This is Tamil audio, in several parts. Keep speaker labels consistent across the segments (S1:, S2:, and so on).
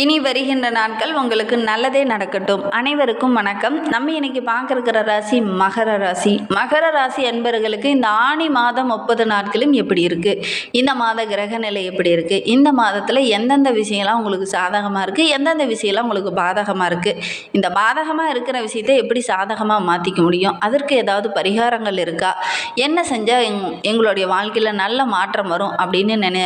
S1: இனி வருகின்ற நாட்கள் உங்களுக்கு நல்லதே நடக்கட்டும். அனைவருக்கும் வணக்கம். நம்ம இன்னைக்கு பார்க்கறக்கிற ராசி மகர ராசி. மகர ராசி என்பவர்களுக்கு இந்த ஆணி மாதம் முப்பது நாட்களும் எப்படி இருக்குது இந்த மாத கிரக நிலை எப்படி இருக்குது இந்த மாதத்தில் எந்தெந்த விஷயம்லாம் உங்களுக்கு சாதகமாக இருக்குது எந்தெந்த விஷயம்லாம் உங்களுக்கு பாதகமாக இருக்குது இந்த பாதகமாக இருக்கிற விஷயத்தை எப்படி சாதகமாக மாற்றிக்க முடியும்? அதற்கு ஏதாவது பரிகாரங்கள் இருக்கா? என்ன செஞ்சால் எங் எங்களுடைய வாழ்க்கையில் நல்ல மாற்றம் வரும் அப்படின்னு நினை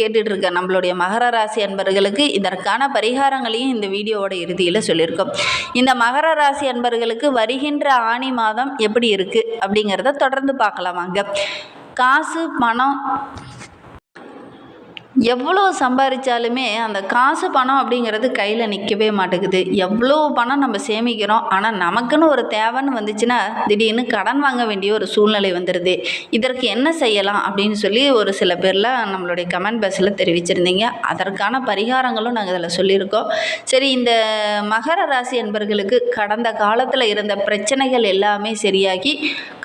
S1: கேட்டுட்டு இருக்க நம்மளுடைய மகர ராசி அன்பர்களுக்கு இதற்கான பரிகாரங்களையும் இந்த வீடியோவோட இறுதியில் சொல்லியிருக்கோம். இந்த மகர ராசி அன்பர்களுக்கு வருகின்ற ஆணி மாதம் எப்படி இருக்குது அப்படிங்கிறத தொடர்ந்து பார்க்கலாம் வாங்க. காசு பணம் எவ்வளோ சம்பாதிச்சாலுமே அந்த காசு பணம் அப்படிங்கிறது கையில் நிற்கவே மாட்டேங்குது. எவ்வளோ பணம் நம்ம சேமிக்கிறோம் ஆனால் நமக்குன்னு ஒரு தேவைன்னு வந்துச்சுன்னா திடீர்னு கடன் வாங்க வேண்டிய ஒரு சூழ்நிலை வந்துடுது இதற்கு என்ன செய்யலாம் அப்படின்னு சொல்லி ஒரு சில பேர்லாம் நம்மளுடைய கமெண்ட் பாக்ஸில் தெரிவிச்சிருந்தீங்க. அதற்கான பரிகாரங்களும் நாங்கள் இதில் சொல்லியிருக்கோம். சரி இந்த மகர ராசி என்பர்களுக்கு கடந்த காலத்தில் இருந்த பிரச்சனைகள் எல்லாமே சரியாகி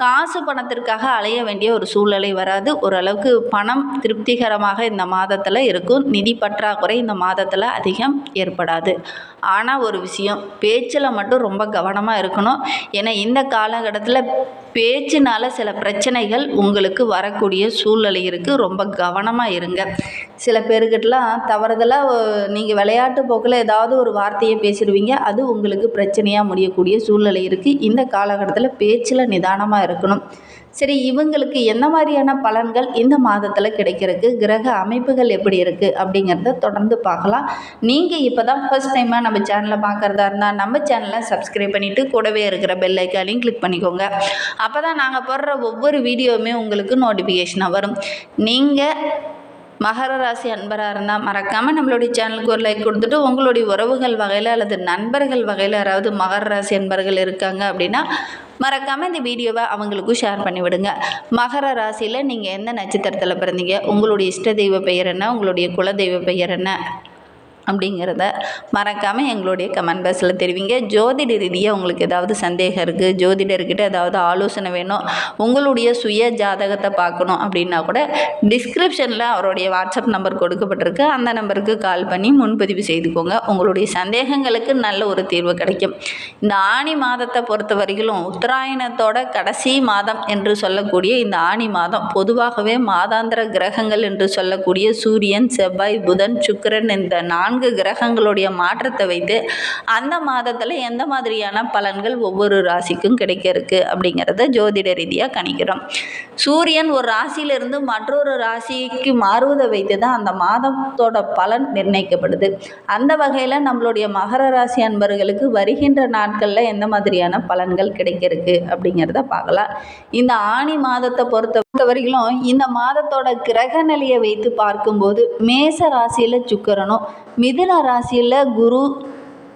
S1: காசு பணத்திற்காக அலைய வேண்டிய ஒரு சூழ்நிலை வராது. ஓரளவுக்கு பணம் திருப்திகரமாக இந்த மாதத்தில் இருக்கும். நிதி பற்றாக்குறை இந்த மாதத்தில் அதிகம் ஏற்படாது. ஆனால் ஒரு விஷயம் பேச்சில் மட்டும் ரொம்ப கவனமாக இருக்கணும். ஏன்னா இந்த காலகட்டத்தில் பேச்சினால் சில பிரச்சனைகள் உங்களுக்கு வரக்கூடிய சூழ்நிலை இருக்குது ரொம்ப கவனமாக இருங்க. சில பேருக்கிட்டலாம் தவறுதலாக நீங்கள் விளையாட்டு போக்கில் ஏதாவது ஒரு வார்த்தையை பேசிடுவீங்க. அது உங்களுக்கு பிரச்சனையாக முடியக்கூடிய சூழ்நிலை இருக்குது இந்த காலகட்டத்தில் பேச்சில் நிதானமாக இருக்கணும். சரி இவங்களுக்கு எந்த மாதிரியான பலன்கள் இந்த மாதத்தில் கிடைக்கிறதுக்கு கிரக அமைப்புகள் எப்படி இருக்குது அப்படிங்கிறத தொடர்ந்து பார்க்கலாம். நீங்கள் இப்போ தான் ஃபர்ஸ்ட் டைமாக நம்ம சேனலை பார்க்குறதா இருந்தால் நம்ம சேனலை சப்ஸ்கிரைப் பண்ணிவிட்டு கூடவே இருக்கிற பெல் ஐக்கானையும் கிளிக் பண்ணிக்கோங்க. அப்போ தான் நாங்கள் போடுற ஒவ்வொரு வீடியோவுமே உங்களுக்கு நோட்டிஃபிகேஷனாக வரும். நீங்கள் மகர ராசி அன்பராக இருந்தால் மறக்காமல் நம்மளுடைய சேனலுக்கு ஒரு லைக் கொடுத்துட்டு உங்களுடைய உறவுகள் வகையில் அல்லது நண்பர்கள் வகையில் யாராவது மகர ராசி அன்பர்கள் இருக்காங்க அப்படின்னா மறக்காமல் இந்த வீடியோவை அவங்களுக்கும் ஷேர் பண்ணி விடுங்க மகர ராசியில் நீங்கள் எந்த நட்சத்திரத்தில் பிறந்தீங்க? உங்களுடைய இஷ்ட தெய்வ பெயர் என்ன? உங்களுடைய குலதெய்வ பெயர் என்ன? அப்படிங்கிறத மறக்காமல் எங்களுடைய கமெண்ட் பாக்ஸில் தெரிவிங்க. ஜோதிட ரீதியாக உங்களுக்கு ஏதாவது சந்தேகம் இருக்குது ஜோதிடர்கிட்ட ஏதாவது ஆலோசனை வேணும் உங்களுடைய சுய ஜாதகத்தை பார்க்கணும் அப்படின்னா கூட டிஸ்கிரிப்ஷனில் அவருடைய வாட்ஸ்அப் நம்பர் கொடுக்கப்பட்டிருக்கு. அந்த நம்பருக்கு கால் பண்ணி முன்பதிவு செய்துக்கோங்க. உங்களுடைய சந்தேகங்களுக்கு நல்ல ஒரு தீர்வு கிடைக்கும். இந்த ஆணி மாதத்தை பொறுத்த வரையிலும் உத்தராயணத்தோட கடைசி மாதம் என்று சொல்லக்கூடிய இந்த ஆணி மாதம் பொதுவாகவே மாதாந்திர கிரகங்கள் என்று சொல்லக்கூடிய சூரியன் செவ்வாய் புதன் சுக்கரன் இந்த நான்கு கிரகங்களுடைய மாற்றத்தை வைத்து அந்த மாதத்தில் எந்த மாதிரியான பலன்கள் ஒவ்வொரு ராசிக்கும் கிடைக்க இருக்கு அப்படிங்கிறத ஜோதிட ரீதியாக கணிக்கிறோம். சூரியன் ஒரு ராசியிலிருந்து மற்றொரு ராசிக்கு மாறுவதை வைத்து தான் அந்த மாதத்தோட பலன் நிர்ணயிக்கப்படுது. அந்த வகையில் நம்மளுடைய மகர ராசி அன்பர்களுக்கு வருகின்ற நாட்களில் எந்த மாதிரியான பலன்கள் கிடைக்க இருக்கு அப்படிங்கிறத பார்க்கலாம். இந்த ஆணி மாதத்தை பொறுத்த வரையிலும் இந்த மாதத்தோட கிரக நிலையை வைத்து பார்க்கும்போது மேச ராசியில் சுக்கரனும் மிதுன ராசியில் குரு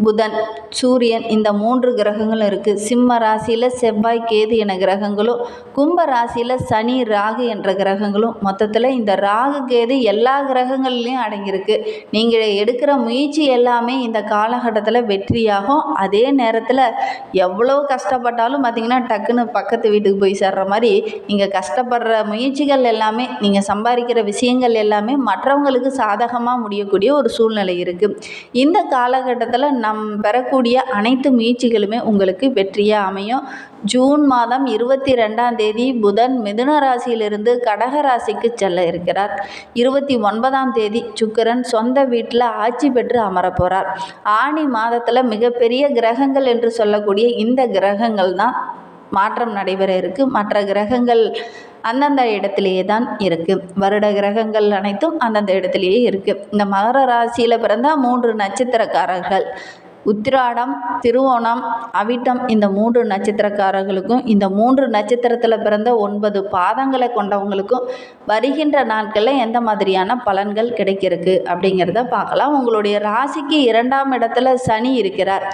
S1: புதன் சூரியன் இந்த மூன்று கிரகங்களும் இருக்குது சிம்ம ராசியில் செவ்வாய் கேது என கிரகங்களும் கும்ப ராசியில் சனி ராகு என்ற கிரகங்களும் மொத்தத்தில் இந்த ராகு கேது எல்லா கிரகங்கள்லேயும் அடங்கியிருக்கு. நீங்கள் எடுக்கிற முயற்சி எல்லாமே இந்த காலகட்டத்தில் வெற்றியாகும். அதே நேரத்தில் எவ்வளோ கஷ்டப்பட்டாலும் பார்த்திங்கன்னா டக்குன்னு பக்கத்து வீட்டுக்கு போய் சேர்ற மாதிரி நீங்கள் கஷ்டப்படுற முயற்சிகள் எல்லாமே நீங்கள் சம்பாதிக்கிற விஷயங்கள் எல்லாமே மற்றவங்களுக்கு சாதகமாக முடியக்கூடிய ஒரு சூழ்நிலை இருக்குது இந்த காலகட்டத்தில் நம் பெறக்கூடிய அனைத்து முயற்சிகளுமே உங்களுக்கு வெற்றியாக அமையும். ஜூன் மாதம் இருபத்தி ரெண்டாம் தேதி புதன் மிதுன ராசியிலிருந்து கடக ராசிக்கு செல்ல இருக்கிறார். இருபத்தி ஒன்பதாம் தேதி சுக்கிரன் சொந்த வீட்டில் ஆட்சி பெற்று அமரப் போகிறார் ஆணி மாதத்தில் மிகப்பெரிய கிரகங்கள் என்று சொல்லக்கூடிய இந்த கிரகங்கள் தான் மாற்றம் நடைபெற இருக்கு. மற்ற கிரகங்கள் அந்தந்த இடத்திலேயே தான் இருக்குது வருட கிரகங்கள் அனைத்தும் அந்தந்த இடத்திலேயே இருக்குது இந்த மகர ராசியில் பிறந்த மூன்று நட்சத்திரக்காரர்கள். உத்திராடம் திருவோணம் அவிட்டம் இந்த மூன்று நட்சத்திரக்காரர்களுக்கும் இந்த மூன்று நட்சத்திரத்தில் பிறந்த ஒன்பது பாதங்களை கொண்டவங்களுக்கும் வருகின்ற நாட்களில் எந்த மாதிரியான பலன்கள் கிடைக்கிறதுக்கு அப்படிங்கிறத பார்க்கலாம். உங்களுடைய ராசிக்கு இரண்டாம் இடத்துல சனி இருக்கிறார்.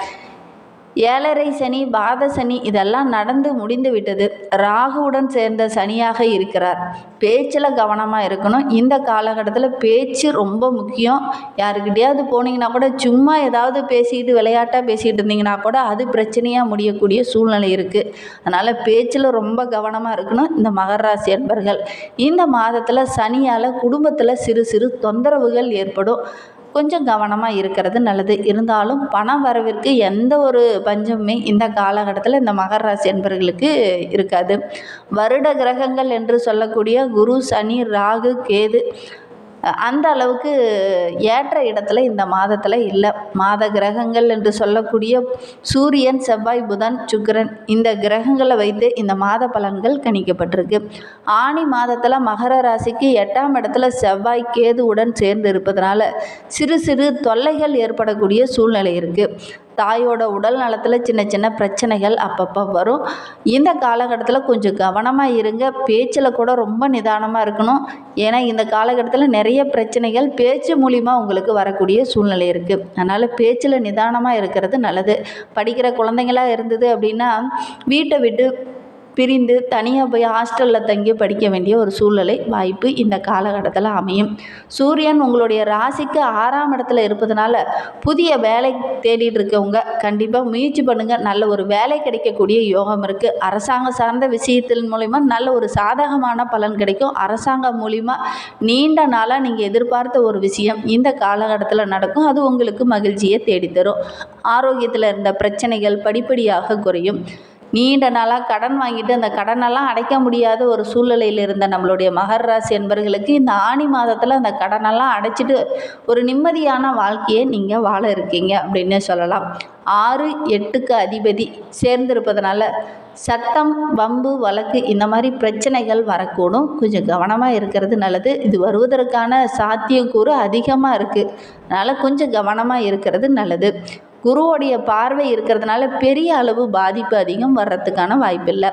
S1: ஏழரை சனி பாத சனி இதெல்லாம் நடந்து முடிந்து விட்டது. ராகுவுடன் சேர்ந்த சனியாக இருக்கிறார். பேச்சில் கவனமாக இருக்கணும். இந்த காலகட்டத்தில் பேச்சு ரொம்ப முக்கியம். யாருக்கிட்டையாவது போனீங்கன்னா கூட சும்மா ஏதாவது பேசிட்டு விளையாட்டாக பேசிகிட்டு இருந்தீங்கன்னா கூட அது பிரச்சனையாக முடியக்கூடிய சூழ்நிலை இருக்குது அதனால் பேச்சில் ரொம்ப கவனமாக இருக்கணும். இந்த மகராசி என்பர்கள் இந்த மாதத்தில் சனியால் குடும்பத்தில் சிறு சிறு தொந்தரவுகள் ஏற்படும். கொஞ்சம் கவனமாக இருக்கிறது நல்லது. இருந்தாலும் பண வரவிற்கு எந்த ஒரு பஞ்சமுமே இந்த காலகட்டத்தில் இந்த மகர ராசி என்பவர்களுக்கு இருக்காது. வருட கிரகங்கள் என்று சொல்லக்கூடிய குரு சனி ராகு கேது அந்த அளவுக்கு ஏற்ற இடத்துல இந்த மாதத்தில் இல்லை. மாத கிரகங்கள் என்று சொல்லக்கூடிய சூரியன் செவ்வாய் புதன் சுக்கரன் இந்த கிரகங்களை வைத்து இந்த மாத பலன்கள் கணிக்கப்பட்டிருக்கு. ஆணி மாதத்தில் மகர ராசிக்கு எட்டாம் இடத்துல செவ்வாய் கேதுவுடன் சேர்ந்து இருப்பதனால சிறு சிறு தொல்லைகள் ஏற்படக்கூடிய சூழ்நிலை இருக்குது தாயோட உடல் நலத்தில் சின்ன சின்ன பிரச்சனைகள் அப்பப்போ வரும். இந்த காலகட்டத்தில் கொஞ்சம் கவனமாக இருங்க. பேச்சில் கூட ரொம்ப நிதானமாக இருக்கணும். ஏன்னா இந்த காலகட்டத்தில் நிறைய பிரச்சனைகள் பேச்சு மூலிமா உங்களுக்கு வரக்கூடிய சூழ்நிலை இருக்குது அதனால் பேச்சில் நிதானமாக இருக்கிறது நல்லது. படிக்கிற குழந்தைங்களா இருந்தது அப்படின்னா வீட்டை விட்டு பிரிந்து தனியாக போய் ஹாஸ்டலில் தங்கி படிக்க வேண்டிய ஒரு சூழ்நிலை வாய்ப்பு இந்த காலகட்டத்தில் அமையும். சூரியன் உங்களுடைய ராசிக்கு ஆறாம் இடத்துல இருப்பதனால புதிய வேலை தேடிட்டு இருக்கவங்க கண்டிப்பாக முயற்சி பண்ணுங்கள் நல்ல ஒரு வேலை கிடைக்கக்கூடிய யோகம் இருக்குது அரசாங்கம் சார்ந்த விஷயத்தின் மூலிமா நல்ல ஒரு சாதகமான பலன் கிடைக்கும். அரசாங்கம் மூலிமா நீண்ட நாளாக நீங்கள் எதிர்பார்த்த ஒரு விஷயம் இந்த காலகட்டத்தில் நடக்கும். அது உங்களுக்கு மகிழ்ச்சியை தேடித்தரும். ஆரோக்கியத்தில் இருந்த பிரச்சனைகள் படிப்படியாக குறையும். நீண்ட நாளாக கடன் வாங்கிட்டு அந்த கடனெல்லாம் அடைக்க முடியாத ஒரு சூழ்நிலையில் இருந்த நம்மளுடைய மகர ராசி என்பர்களுக்கு இந்த ஆணி மாதத்தில் அந்த கடனெல்லாம் அடைச்சிட்டு ஒரு நிம்மதியான வாழ்க்கையை நீங்கள் வாழ இருக்கீங்க அப்படின்னே சொல்லலாம். ஆறு எட்டுக்கு அதிபதி சேர்ந்திருப்பதனால சட்டம் வம்பு வழக்கு இந்த மாதிரி பிரச்சனைகள் வரக்கூடும். கொஞ்சம் கவனமாக இருக்கிறது நல்லது. இது வருவதற்கான சாத்தியக்கூறு அதிகமாக இருக்குது அதனால் கொஞ்சம் கவனமாக இருக்கிறது நல்லது. குருவோடைய பார்வை இருக்கிறதுனால பெரிய அளவு பாதிப்பு அதிகம் வர்றதுக்கான வாய்ப்பில்லை.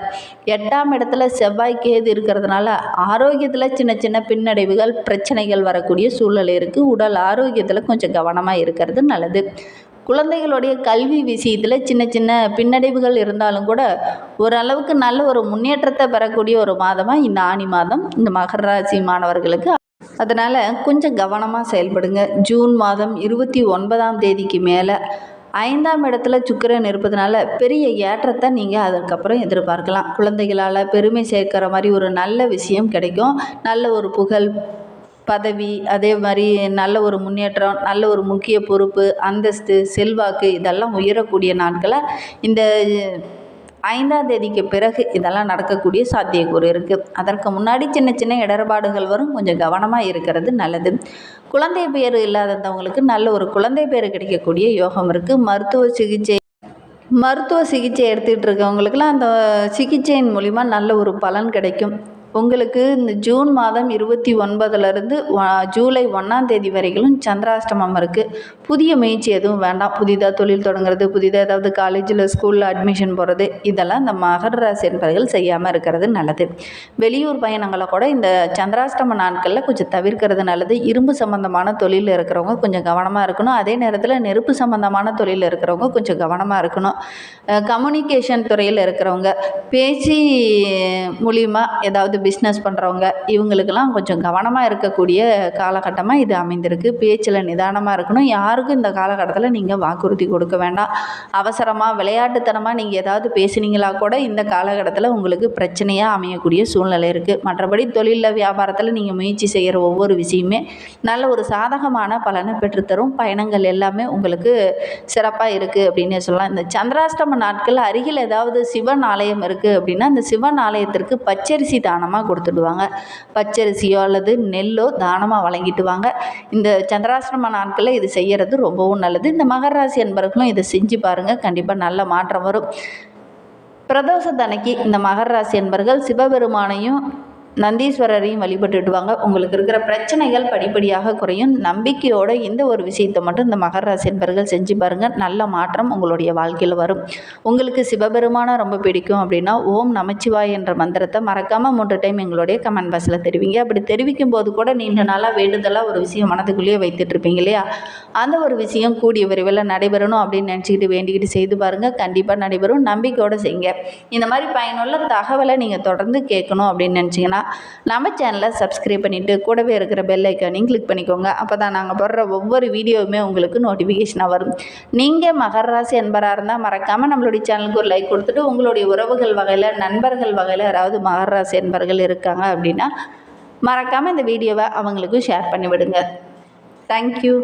S1: எட்டாம் இடத்துல செவ்வாய் கேது இருக்கிறதுனால ஆரோக்கியத்தில் சின்ன சின்ன பின்னடைவுகள் பிரச்சனைகள் வரக்கூடிய சூழல் இருக்குது உடல் ஆரோக்கியத்தில் கொஞ்சம் கவனமாக இருக்கிறது நல்லது. குழந்தைகளுடைய கல்வி விஷயத்தில் சின்ன சின்ன பின்னடைவுகள் இருந்தாலும் கூட ஓரளவுக்கு நல்ல ஒரு முன்னேற்றத்தை பெறக்கூடிய ஒரு மாதமாக இந்த ஆணி மாதம் இந்த மகர ராசி மாணவர்களுக்கு. அதனால் கொஞ்சம் கவனமாக செயல்படுங்க. ஜூன் மாதம் இருபத்தி ஒன்பதாம் தேதிக்கு மேலே ஐந்தாம் இடத்துல சுக்கிரன் இருப்பதனால பெரிய ஏற்றத்தை நீங்கள் அதற்கப்புறம் எதிர்பார்க்கலாம். குழந்தைகளால் பெருமை சேர்க்கிற மாதிரி ஒரு நல்ல விஷயம் கிடைக்கும். நல்ல ஒரு புகழ் பதவி அதே மாதிரி நல்ல ஒரு முன்னேற்றம் நல்ல ஒரு முக்கிய பொறுப்பு அந்தஸ்து செல்வாக்கு இதெல்லாம் உயரக்கூடிய நாட்களை இந்த ஐந்தாம் தேதிக்கு பிறகு இதெல்லாம் நடக்கக்கூடிய சாத்தியக்கூறு இருக்குது அதற்கு முன்னாடி சின்ன சின்ன இடர்பாடுகள் வரும். கொஞ்சம் கவனமாக இருக்கிறது நல்லது. குழந்தை பேர் இல்லாதவங்களுக்கு நல்ல ஒரு குழந்தை பேர் கிடைக்கக்கூடிய யோகம் இருக்குது மருத்துவ சிகிச்சை மருத்துவ சிகிச்சை எடுத்துகிட்டு இருக்கவங்களுக்குலாம் அந்த சிகிச்சையின் மூலிமா நல்ல ஒரு பலன் கிடைக்கும். உங்களுக்கு இந்த ஜூன் மாதம் இருபத்தி ஒன்பதுலேருந்து ஜூலை ஒன்றாம் தேதி வரைக்கும் சந்திராஷ்டமம் இருக்குது புதிய முயற்சி எதுவும் வேண்டாம். புதிதாக தொழில் தொடங்குறது புதிதாக ஏதாவது காலேஜில் ஸ்கூலில் அட்மிஷன் போகிறது இதெல்லாம் இந்த மகர ராசி என்பவர்கள் செய்யாமல் இருக்கிறது நல்லது. வெளியூர் பயணங்களை கூட இந்த சந்திராஷ்டம நாட்களில் கொஞ்சம் தவிர்க்கிறது நல்லது. இரும்பு சம்மந்தமான தொழிலில் இருக்கிறவங்க கொஞ்சம் கவனமாக இருக்கணும். அதே நேரத்தில் நெருப்பு சம்மந்தமான தொழில் இருக்கிறவங்க கொஞ்சம் கவனமாக இருக்கணும். கம்யூனிகேஷன் துறையில் இருக்கிறவங்க பேச்சு மூலியமாக ஏதாவது பிஸ்னஸ் பண்ணுறவங்க இவங்களுக்கெல்லாம் கொஞ்சம் கவனமாக இருக்கக்கூடிய காலகட்டமாக இது அமைந்திருக்கு. பேச்சில் நிதானமாக இருக்கணும். யாருக்கும் இந்த காலகட்டத்தில் நீங்கள் வாக்குறுதி கொடுக்க வேண்டாம். அவசரமாக விளையாட்டுத்தனமாக நீங்கள் ஏதாவது பேசுனீங்களா கூட இந்த காலகட்டத்தில் உங்களுக்கு பிரச்சனையாக அமையக்கூடிய சூழ்நிலை இருக்குது மற்றபடி தொழிலில் வியாபாரத்தில் நீங்கள் முயற்சி செய்கிற ஒவ்வொரு விஷயமே நல்ல ஒரு சாதகமான பலனை பெற்றுத்தரும். பயணங்கள் எல்லாமே உங்களுக்கு சிறப்பாக இருக்குது அப்படின்னே சொல்லலாம். இந்த சந்திராஷ்டம நாட்கள் அருகில் ஏதாவது சிவன் ஆலயம் இருக்குது அப்படின்னா அந்த சிவன் ஆலயத்திற்கு பச்சரிசி தானம் தானமாக கொடுத்துடுவாங்க. பச்சரிசியோ அல்லது நெல்லோ தானமாக வழங்கிட்டு வாங்க இந்த சந்திராசிரம நாட்களில் இது செய்கிறது ரொம்பவும் நல்லது. இந்த மகர ராசி அன்பர்களும் இதை செஞ்சு பாருங்கள் கண்டிப்பாக நல்ல மாற்றம் வரும். பிரதோஷத்தன்னைக்கு இந்த மகர ராசி என்பர்கள் சிவபெருமானையும் நந்தீஸ்வரரையும் வழிபட்டுட்டு வாங்க உங்களுக்கு இருக்கிற பிரச்சனைகள் படிப்படியாக குறையும். நம்பிக்கையோடு இந்த ஒரு விஷயத்தை மட்டும் இந்த மகர ராசி என்பர்கள் செஞ்சு பாருங்கள் நல்ல மாற்றம் உங்களுடைய வாழ்க்கையில் வரும். உங்களுக்கு சிவபெருமானை ரொம்ப பிடிக்கும் அப்படின்னா ஓம் நமச்சிவாய் என்ற மந்திரத்தை மறக்காமல் மூன்று டைம் எங்களுடைய கமெண்ட் பாக்ஸில் தெரிவிங்க. அப்படி தெரிவிக்கும் போது கூட நீண்ட நாளாக வேண்டுதலாக ஒரு விஷயம் மனதுக்குள்ளேயே வைத்துட்டு இருப்பீங்க இல்லையா? அந்த ஒரு விஷயம் கூடிய விரைவில் நடைபெறணும் அப்படின்னு நினச்சிக்கிட்டு வேண்டிக்கிட்டு செய்து பாருங்கள் கண்டிப்பாக நடைபெறும். நம்பிக்கையோடு செய்யுங்க. இந்த மாதிரி பயனுள்ள தகவலை நீங்கள் தொடர்ந்து கேட்கணும் அப்படின்னு நினச்சிங்கன்னா நம்ம சேனலை சப்ஸ்கிரைப் பண்ணிவிட்டு கூடவே இருக்கிற பெல் ஐக்கானையும் கிளிக் பண்ணிக்கோங்க. அப்போ தான் நாங்கள் போடுற ஒவ்வொரு வீடியோவுமே உங்களுக்கு நோட்டிஃபிகேஷனாக வரும். நீங்கள் மகர ராசி என்பராக இருந்தால் மறக்காமல் நம்மளுடைய சேனலுக்கு ஒரு லைக் கொடுத்துட்டு உங்களுடைய உறவுகள் வகையில் நண்பர்கள் வகையில் யாராவது மகர ராசி என்பர்கள் இருக்காங்க அப்படின்னா மறக்காமல் இந்த வீடியோவை அவங்களுக்கும் ஷேர் பண்ணிவிடுங்க. தேங்க்யூ